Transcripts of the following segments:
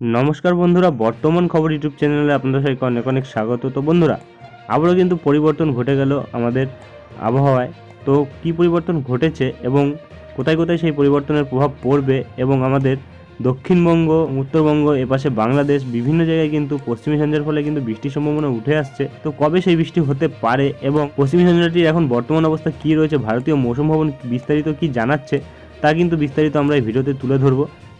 নমস্কার বন্ধুরা, বর্তমান খবর ইউটিউব চ্যানেলে আপনাদের সবাইকে অনেক অনেক স্বাগত। তো বন্ধুরা, আবারও কিন্তু পরিবর্তন ঘটে গেল আমাদের আবহাওয়ায়। তো কি পরিবর্তন ঘটেছে এবং কোথায় কোথায় সেই পরিবর্তনের প্রভাব পড়বে এবং আমাদের দক্ষিণবঙ্গ, উত্তরবঙ্গ, এপাশে বাংলাদেশ, বিভিন্ন জায়গায় কিন্তু পশ্চিমী ঝঞ্ঝার ফলে কিন্তু বৃষ্টির সম্ভাবনা উঠে আসছে। তো কবে সেই বৃষ্টি হতে পারে এবং পশ্চিমী ঝঞ্ঝাটির এখন বর্তমান অবস্থা কী রয়েছে, ভারতীয় মৌসুম ভবন বিস্তারিত কি জানাচ্ছে, তা কিন্তু বিস্তারিত আমরা এই ভিডিওতে তুলে ধরবো।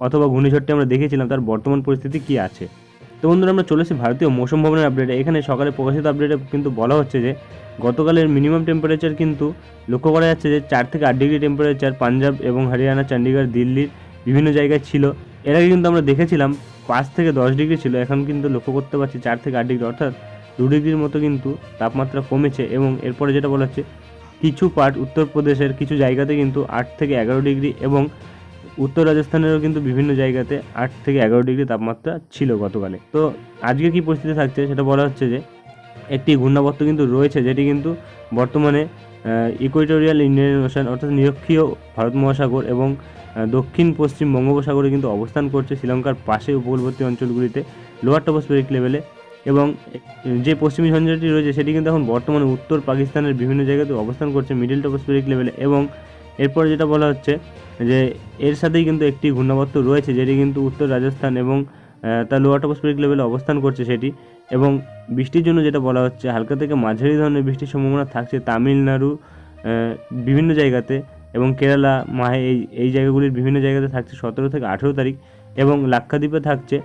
অথবা ঘূর্ণিঝড়টি আমরা দেখেছিলাম, তার বর্তমান পরিস্থিতি কি আছে? তো বন্ধুরা, আমরা চলেছি ভারতীয় মৌসুম ভবনের আপডেটে এখানে সকালে প্রকাশিত আপডেটে কিন্তু বলা হচ্ছে যে, গতকালের মিনিমাম টেম্পারেচার কিন্তু লক্ষ্য করা যাচ্ছে যে, চার থেকে আট ডিগ্রি টেম্পারেচার পাঞ্জাব এবং হরিয়ানা চণ্ডীগড় দিল্লির বিভিন্ন জায়গায় ছিল। এর আগে কিন্তু আমরা দেখেছিলাম পাঁচ থেকে দশ ডিগ্রি ছিল, এখন কিন্তু লক্ষ্য করতে পারছি চার থেকে আট ডিগ্রি অর্থাৎ দু ডিগ্রির মতো কিন্তু তাপমাত্রা কমেছে এবং এরপরে যেটা বলা হচ্ছে, কিছু পার্ট উত্তরপ্রদেশের কিছু জায়গাতে কিন্তু আট থেকে এগারো ডিগ্রি এবং উত্তর রাজস্থানেরও কিন্তু বিভিন্ন জায়গাতে আট থেকে এগারো ডিগ্রি তাপমাত্রা ছিল গতকালে। তো আজকে কি পরিস্থিতি থাকছে সেটা বলা হচ্ছে যে, একটি ঘূর্ণাবর্ত কিন্তু রয়েছে যেটি কিন্তু বর্তমানে ইকুয়েটোরিয়াল ইন্ডিয়ান ওশান অর্থাৎ নিরক্ষীয় ভারত মহাসাগর এবং দক্ষিণ পশ্চিম বঙ্গোপসাগরে কিন্তু অবস্থান করছে শ্রীলঙ্কার পাশে উপকূলবর্তী অঞ্চলগুলিতে লোয়ার টপোস্ফেরিক লেভেলে এবং যে পশ্চিমী ঝঞ্ঝাটি রয়েছে সেটি কিন্তু এখন বর্তমানে উত্তর পাকিস্তানের বিভিন্ন জায়গাতে অবস্থান করছে মিডিল টপোস্ফেরিক লেভেলে এবং এরপর যেটা বলা হচ্ছে যে এর সাথেই কিন্তু একটি ঘূর্ণাবর্ত রয়েছে, যেটি কিন্তু উত্তর রাজস্থান এবং তার লোয়ার টপোস্ফেরিক লেভেলে অবস্থান করছে সেটি। এবং বৃষ্টির জন্য যেটা বলা হচ্ছে, হালকা থেকে মাঝারি ধরনের বৃষ্টির সম্ভাবনা থাকছে তামিলনাড়ু বিভিন্ন জায়গাতে। এবং কেরালা, মাহে এই এই জায়গাগুলির বিভিন্ন জায়গাতে থাকছে সতেরো থেকে আঠেরো তারিখ। এবং লাক্ষাদ্বীপে থাকছে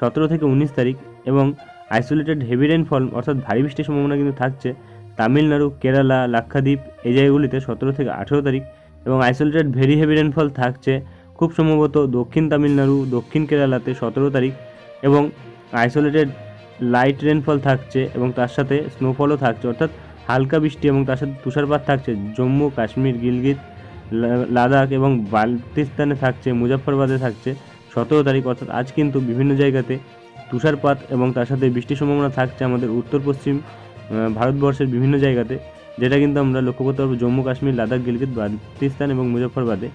সতেরো থেকে উনিশ তারিখ। এবং আইসোলেটেড হেভি রেনফল অর্থাৎ ভারী বৃষ্টির সম্ভাবনা কিন্তু থাকছে তামিলনাড়ু, কেরালা, লাক্ষাদ্বীপ এই জায়গাগুলিতে সতেরো থেকে আঠেরো তারিখ। এবং আইসোলেটেড ভেরি হেভি রেনফল থাকছে খুব সম্ভবত দক্ষিণ তামিলনাড়ু, দক্ষিণ কেরালাতে সতেরো তারিখ এবং আইসোলেটেড লাইট রেনফল থাকছে এবং তার সাথে স্নোফলও থাকছে। অর্থাৎ হালকা বৃষ্টি এবং তার সাথে তুষারপাত থাকছে। জম্মু, কাশ্মীর, গিলগিত লাদাখ এবং বাল্টিস্তানে থাকছে মুজাফরবাদে থাকছে সতেরো তারিখ। অর্থাৎ আজ কিন্তু বিভিন্ন জায়গাতে তুষারপাত এবং তার সাথে বৃষ্টির সম্ভাবনা থাকছে আমাদের উত্তর পশ্চিম ভারতবর্ষের বিভিন্ন জায়গাতে। যেটা কিন্তু আমরা লক্ষ্য করতে পারব জম্মু কাশ্মীর, লাদাখ, গিলগিত বাল্টিস্তান এবং মুজফ্ফরবাদে।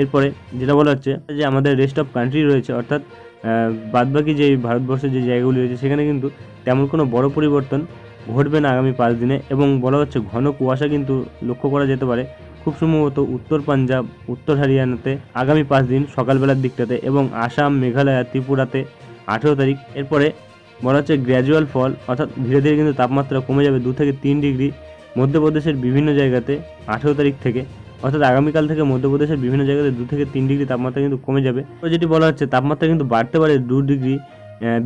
এরপরে যেটা বলা হচ্ছে যে আমাদের রেস্ট অফ কান্ট্রি রয়েছে, অর্থাৎ বাদবাকি যে ভারতবর্ষের যে জায়গাগুলি রয়েছে, সেখানে কিন্তু তেমন কোনো বড় পরিবর্তন ঘটবে না আগামী পাঁচ দিনে এবং বলা হচ্ছে ঘন কুয়াশা কিন্তু লক্ষ্য করা যেতে পারে। খুব সম্ভবত উত্তর পাঞ্জাব, উত্তর হরিয়ানাতে আগামী পাঁচ দিন সকালবেলার দিকটাতে এবং আসাম, মেঘালয়, ত্রিপুরাতে আঠেরো তারিখ। এরপরে বলা হচ্ছে গ্র্যাজুয়াল ফল অর্থাৎ ধীরে ধীরে কিন্তু তাপমাত্রা কমে যাবে দু থেকে তিন ডিগ্রি। মধ্যপ্রদেশের বিভিন্ন জায়গাতে আঠেরো তারিখ থেকে, অর্থাৎ আগামীকাল থেকে মধ্যপ্রদেশের বিভিন্ন জায়গাতে দু থেকে তিন ডিগ্রি তাপমাত্রা কিন্তু কমে যাবে। তো যেটি বলা হচ্ছে, তাপমাত্রা কিন্তু বাড়তে পারে দু ডিগ্রি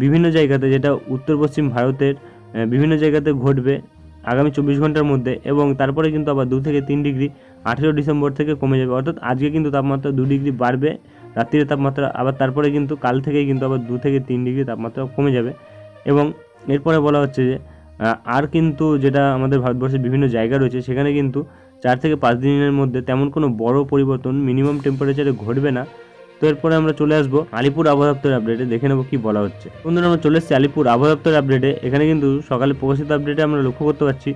বিভিন্ন জায়গাতে যেটা উত্তর পশ্চিম ভারতের বিভিন্ন জায়গাতে ঘটবে আগামী চব্বিশ ঘণ্টার মধ্যে এবং তারপরে কিন্তু আবার দু থেকে তিন ডিগ্রি আঠেরো ডিসেম্বর থেকে কমে যাবে। অর্থাৎ আজকে কিন্তু তাপমাত্রা দু ডিগ্রি বাড়বে, রাত্রির তাপমাত্রা আবার তারপরে কিন্তু কাল থেকেই কিন্তু আবার দু থেকে তিন ডিগ্রি তাপমাত্রা কমে যাবে। এবং এরপরে বলা হচ্ছে যে আর কিন্তু যেটা আমাদের ভারতবর্ষের বিভিন্ন জায়গা রয়েছে, সেখানে কিন্তু চার থেকে পাঁচ দিনের মধ্যে তেমন কোনো বড় পরিবর্তন মিনিমাম টেম্পারেচারে ঘটবে না। তো এরপরে আমরা চলে আসব আলিপুর আবহাওয়া দপ্তরের আপডেটে দেখে নেব কি বলা হচ্ছে। বন্ধুরা, আমরা চলে এসেছি আলিপুর আবহাওয়া দপ্তরের আপডেটে এখানে কিন্তু সকালে প্রকাশিত আপডেটে আমরা লক্ষ্য করতে পারছি,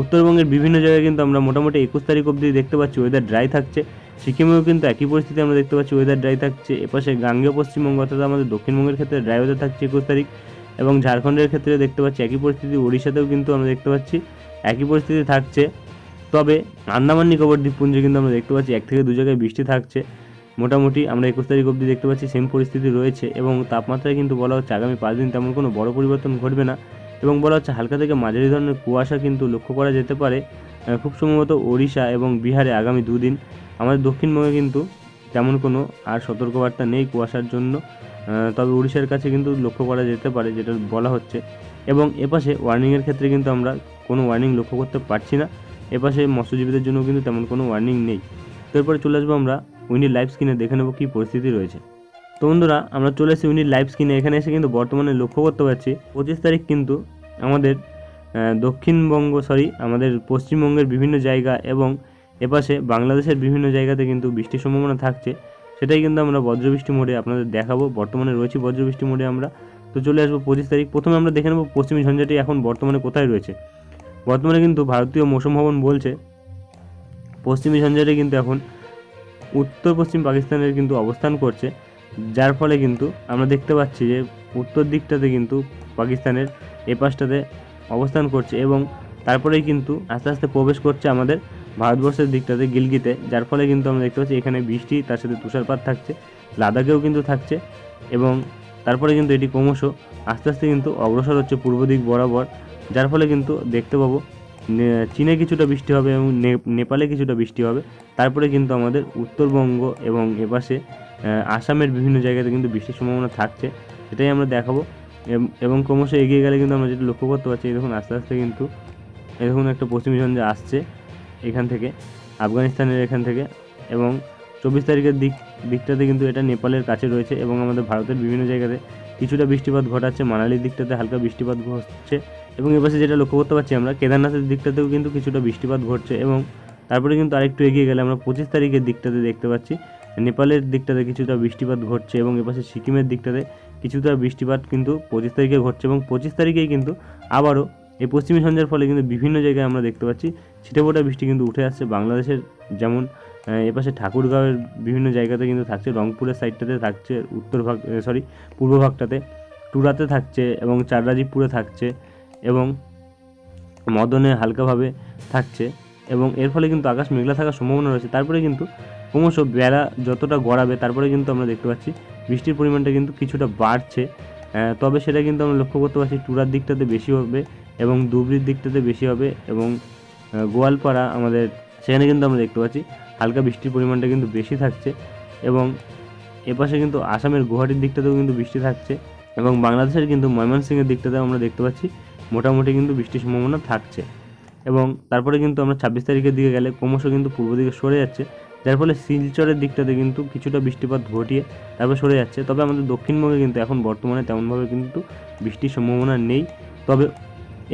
উত্তরবঙ্গের বিভিন্ন জায়গায় কিন্তু আমরা মোটামুটি একুশ তারিখ অবধি দেখতে পাচ্ছি ওয়েদার ড্রাই থাকছে। সিকিমেও কিন্তু একই পরিস্থিতি আমরা দেখতে পাচ্ছি ওয়েদার ড্রাই থাকছে। এপাশে গাঙ্গেয় পশ্চিমবঙ্গ, অর্থাৎ আমাদের দক্ষিণবঙ্গের ক্ষেত্রে ড্রাই ওয়েদার থাকছে একুশ তারিখ। এবং ঝাড়খণ্ডের ক্ষেত্রে দেখতে পাচ্ছি একই পরিস্থিতি, ওড়িশাতেও কিন্তু আমরা দেখতে পাচ্ছি একই পরিস্থিতি থাকছে। তবে আন্দামান নিকোবর দ্বীপপুঞ্জে কিন্তু আমরা দেখতে পাচ্ছি এক থেকে দু জায়গায় বৃষ্টি থাকছে। মোটামুটি আমরা একুশ তারিখ অবধি দেখতে পাচ্ছি সেম পরিস্থিতি রয়েছে এবং তাপমাত্রায় কিন্তু বলা হচ্ছে আগামী পাঁচ দিন তেমন কোনো বড় পরিবর্তন ঘটবে না এবং বলা হচ্ছে হালকা থেকে মাঝারি ধরনের কুয়াশা কিন্তু লক্ষ্য করা যেতে পারে। খুব সম্ভবত ওড়িশা এবং বিহারে আগামী দুদিন। আমাদের দক্ষিণবঙ্গে কিন্তু তেমন কোনো আর সতর্কবার্তা নেই কুয়াশার জন্য। তবে উড়িষ্যার কাছে কিন্তু লক্ষ্য করা যেতে পারে, যেটা বলা হচ্ছে। এবং এপাশে ওয়ার্নিংয়ের ক্ষেত্রে কিন্তু আমরা কোনো ওয়ার্নিং লক্ষ্য করতে পারছি না। এপাশে মৎস্যজীবীদের জন্য কিন্তু তেমন কোনো ওয়ার্নিং নেই। তো এরপরে চলে আসব আমরা উইন্ডি লাইভ স্ক্রিনে, দেখে নেব কী পরিস্থিতি রয়েছে। তো বন্ধুরা, আমরা চলে এসেছি উনি লাইভ স্ক্রিনে। এখানে এসে কিন্তু বর্তমানে লক্ষ্য করতে পারছি, পঁচিশ তারিখ কিন্তু আমাদের দক্ষিণবঙ্গ সরি আমাদের পশ্চিমবঙ্গের বিভিন্ন জায়গা এবং এপাশে বাংলাদেশের বিভিন্ন জায়গাতে কিন্তু বৃষ্টির সম্ভাবনা থাকছে, সেটাই কিন্তু আমরা বজ্রবৃষ্টি মোড়ে আপনাদের দেখাবো। বর্তমানে রয়েছি বজ্রবৃষ্টি মোড়ে আমরা। তো চলে আসব পঁচিশ তারিখ। প্রথমে আমরা দেখে নেব পশ্চিমী ঝঞ্ঝাটি এখন বর্তমানে কোথায় রয়েছে। বর্তমানে কিন্তু ভারতীয় মৌসুম ভবন বলছে, পশ্চিমী ঝঞ্ঝাটি কিন্তু এখন উত্তর পশ্চিম পাকিস্তানের কিন্তু অবস্থান করছে। যার ফলে কিন্তু আমরা দেখতে পাচ্ছি যে উত্তর দিকটাতে কিন্তু পাকিস্তানের এ পাশটাতে অবস্থান করছে এবং তারপরেই কিন্তু আস্তে আস্তে প্রবেশ করছে আমাদের ভারতবর্ষের দিকটাতে গিলগিতে, যার ফলে কিন্তু আমরা দেখতে পাচ্ছি এখানে বৃষ্টি, তার সাথে তুষারপাত থাকছে, লাদাখেও কিন্তু থাকছে, এবং তারপরে কিন্তু এটি ক্রমশ আস্তে আস্তে কিন্তু অগ্রসর হচ্ছে পূর্ব দিক বরাবর, যার ফলে কিন্তু দেখতে পাবো চীনে কিছুটা বৃষ্টি হবে এবং নেপালে কিছুটা বৃষ্টি হবে, তারপরে কিন্তু আমাদের উত্তরবঙ্গ এবং এপাশে আসামের বিভিন্ন জায়গাতে কিন্তু বৃষ্টির সম্ভাবনা থাকছে সেটাই আমরা দেখাবো এবং ক্রমশ এগিয়ে গেলে কিন্তু আমরা যেটা লক্ষ্য করতে পারছি দেখুন আস্তে আস্তে কিন্তু দেখুন একটা পশ্চিমী ঝঞ্ঝা আসছে এখান থেকে, আফগানিস্তানের এখান থেকে এবং চব্বিশ তারিখের দিক, দিকটাতে কিন্তু এটা নেপালের কাছে রয়েছে এবং আমাদের ভারতের বিভিন্ন জায়গাতে কিছুটা বৃষ্টিপাত ঘটাচ্ছে, মানালির দিকটাতে হালকা বৃষ্টিপাত ঘটছে এবং এপাশে যেটা লক্ষ্য করতে পারছি আমরা, কেদারনাথের দিকটাতেও কিন্তু কিছুটা বৃষ্টিপাত ঘটছে এবং তারপরে কিন্তু আরেকটু এগিয়ে গেলে আমরা পঁচিশ তারিখের দিকটাতে দেখতে পাচ্ছি, নেপালের দিকটাতে কিছুটা বৃষ্টিপাত ঘটছে এবং এপাশে সিকিমের দিকটাতে কিছুটা বৃষ্টিপাত কিন্তু পঁচিশ তারিখে ঘটছে এবং পঁচিশ তারিখেই কিন্তু আবারও এই পশ্চিমী সন্ধ্যার ফলে কিন্তু বিভিন্ন জায়গায় আমরা দেখতে পাচ্ছি ছিটেফোঁটা বৃষ্টি কিন্তু উঠে আসছে বাংলাদেশের যেমন এপাশে ঠাকুরগাঁওয়ের বিভিন্ন জায়গাতে কিন্তু থাকছে, রংপুরের সাইডটাতে থাকছে, উত্তর ভাগ সরি পূর্ব ভাগটাতে, টুরাতে থাকছে এবং চাররাজীবপুরে থাকছে এবং মদনে হালকাভাবে থাকছে এবং এর ফলে কিন্তু আকাশ মেঘলা থাকার সম্ভাবনা রয়েছে। তারপরে কিন্তু ক্রমশ বেলা যতটা গড়াবে, তারপরে কিন্তু আমরা দেখতে পাচ্ছি বৃষ্টির পরিমাণটা কিন্তু কিছুটা বাড়ছে। তবে সেটা কিন্তু আমরা লক্ষ্য করতে পারছি টুরার দিকটাতে বেশি হবে। এবং ধুবড়ির দিকটাতে বেশি হবে এবং গোয়ালপাড়া আমাদের, সেখানে কিন্তু আমরা দেখতে পাচ্ছি হালকা বৃষ্টির পরিমাণটা কিন্তু বেশি থাকছে এবং এপাশে কিন্তু আসামের গুয়াহাটির দিকটাতেও কিন্তু বৃষ্টি থাকছে এবং বাংলাদেশের কিন্তু ময়মনসিংহের দিকটাতেও আমরা দেখতে পাচ্ছি মোটামুটি কিন্তু বৃষ্টির সম্ভাবনা থাকছে এবং তারপরে কিন্তু আমরা ছাব্বিশ তারিখের দিকে গেলে ক্রমশ কিন্তু পূর্ব দিকে সরে যাচ্ছে, যার ফলে শিলচরের দিকটাতে কিন্তু কিছুটা বৃষ্টিপাত ঘটিয়ে তারপর সরে যাচ্ছে। তবে আমাদের দক্ষিণবঙ্গে কিন্তু এখন বর্তমানে তেমনভাবে কিন্তু বৃষ্টির সম্ভাবনা নেই। তবে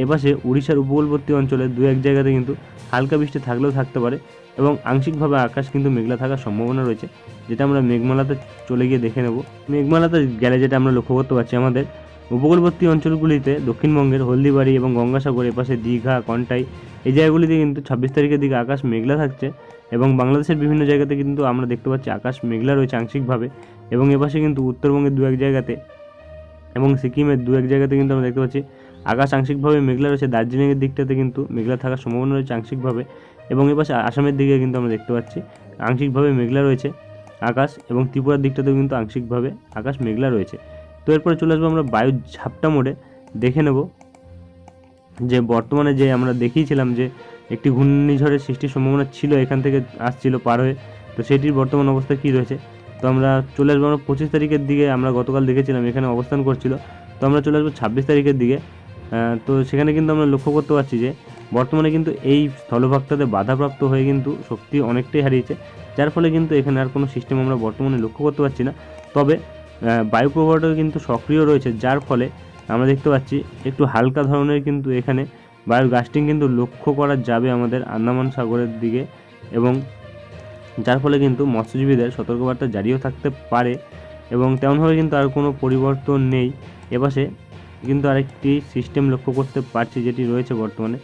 এপাশে উড়িষ্যার উপকূলবর্তী অঞ্চলে দু এক জায়গাতে কিন্তু হালকা বৃষ্টি থাকলেও থাকতে পারে এবং আংশিকভাবে আকাশ কিন্তু মেঘলা থাকার সম্ভাবনা রয়েছে, যেটা আমরা মেঘমালাতে চলে গিয়ে দেখে নেব। মেঘমালাতে গেলে যেটা আমরা লক্ষ্য করতে পারছি আমাদের উপকূলবর্তী অঞ্চলগুলিতে দক্ষিণবঙ্গের হলদিবাড়ি এবং গঙ্গাসাগর, এপাশে দীঘা, কন্টাই, এই জায়গাগুলিতে কিন্তু ছাব্বিশ তারিখের দিকে আকাশ মেঘলা থাকছে এবং বাংলাদেশের বিভিন্ন জায়গাতে কিন্তু আমরা দেখতে পাচ্ছি আকাশ মেঘলা রয়েছে আংশিকভাবে এবং এপাশে কিন্তু উত্তরবঙ্গের দু এক জায়গাতে এবং সিকিমের দু এক জায়গাতে কিন্তু আমরা দেখতে পাচ্ছি আকাশ আংশিকভাবে মেঘলা রয়েছে, দার্জিলিংয়ের দিকটাতে কিন্তু মেঘলা থাকার সম্ভাবনা রয়েছে আংশিকভাবে এবং এপাশে আসামের দিকে কিন্তু আমরা দেখতে পাচ্ছি, আংশিকভাবে মেঘলা রয়েছে আকাশ এবং ত্রিপুরার দিকটাতেও কিন্তু আংশিকভাবে আকাশ মেঘলা রয়েছে। তো এরপরে চলে আসব আমরা বায়ু ঝাপটা মোড়ে, দেখে নেব যে বর্তমানে যে আমরা দেখিয়েছিলাম যে একটি ঘূর্ণিঝড়ের সৃষ্টির সম্ভাবনা ছিল, এখান থেকে আসছিল পার হয়ে, তো সেটির বর্তমান অবস্থা কী রয়েছে? তো আমরা চলে আসব আমরা পঁচিশ তারিখের দিকে আমরা গতকাল দেখেছিলাম এখানে অবস্থান করছিল, তো আমরা চলে আসব ছাব্বিশ তারিখের দিকে তো সেখানে কিন্তু আমরা লক্ষ্য করতে পারছি যে বর্তমানে কিন্তু এই স্থলভাগটাতে বাধাপ্রাপ্ত হয়ে কিন্তু শক্তি অনেকটাই হারিয়েছে, যার ফলে কিন্তু এখানে আর কোনো সিস্টেম আমরা বর্তমানে লক্ষ্য করতে পারছি না। তবে বায়ু প্রবাহটা কিন্তু সক্রিয় রয়েছে, যার ফলে আমরা দেখতে পাচ্ছি একটু হালকা ধরনের কিন্তু এখানে বায়ুর গাস্টিং কিন্তু লক্ষ্য করা যাবে আমাদের আন্দামান সাগরের দিকে এবং যার ফলে কিন্তু মৎস্যজীবীদের সতর্কবার্তা জারিও থাকতে পারে এবং তেমনভাবে কিন্তু আর কোনো পরিবর্তন নেই। এপাশে কিন্তু আরেকটি সিস্টেম লক্ষ্য করতে পারছি যেটি রয়েছে বর্তমানে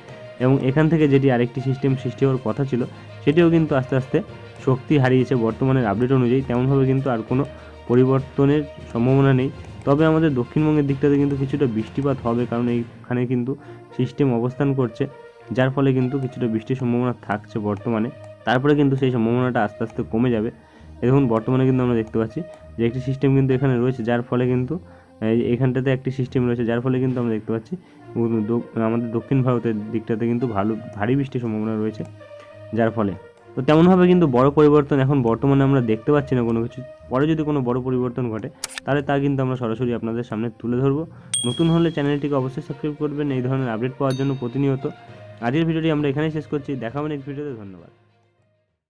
এবং এখান থেকে যেটি আরেকটি সিস্টেম সৃষ্টি হওয়ার কথা ছিল, সেটিও কিন্তু আস্তে আস্তে শক্তি হারিয়েছে বর্তমানের আপডেট অনুযায়ী। তেমনভাবে কিন্তু আর কোনো পরিবর্তনের সম্ভাবনা নেই। তবে আমাদের দক্ষিণবঙ্গের দিকটাতে কিন্তু কিছুটা বৃষ্টিপাত হবে, কারণ এইখানে কিন্তু সিস্টেম অবস্থান করছে, যার ফলে কিন্তু কিছুটা বৃষ্টির সম্ভাবনা থাকছে বর্তমানে। তারপরে কিন্তু সেই সম্ভাবনাটা আস্তে আস্তে কমে যাবে। দেখুন, বর্তমানে কিন্তু আমরা দেখতে পাচ্ছি যে একটি সিস্টেম কিন্তু এখানে রয়েছে, যার ফলে কিন্তু এখানটাতে একটি সিস্টেম রয়েছে, যার ফলে কিন্তু আমরা দেখতে পাচ্ছি আমাদের দক্ষিণ ভারতের দিকটাতে কিন্তু ভালো, ভারী বৃষ্টির সম্ভাবনা রয়েছে, যার ফলে। তো তেমনভাবে কিন্তু বড় পরিবর্তন এখন বর্তমানে আমরা দেখতে পাচ্ছি না কোনো কিছু। পরে যদি কোনো বড় পরিবর্তন ঘটে, তাহলে তা কিন্তু আমরা সরাসরি আপনাদের সামনে তুলে ধরবো। নতুন হলে চ্যানেলটিকে অবশ্যই সাবস্ক্রাইব করবেন, এই ধরনের আপডেট পাওয়ার জন্য প্রতিনিয়ত। আজকের ভিডিওটি আমরা এখানেই শেষ করছি, দেখা হবে নেক্সট ভিডিওতে ধন্যবাদ।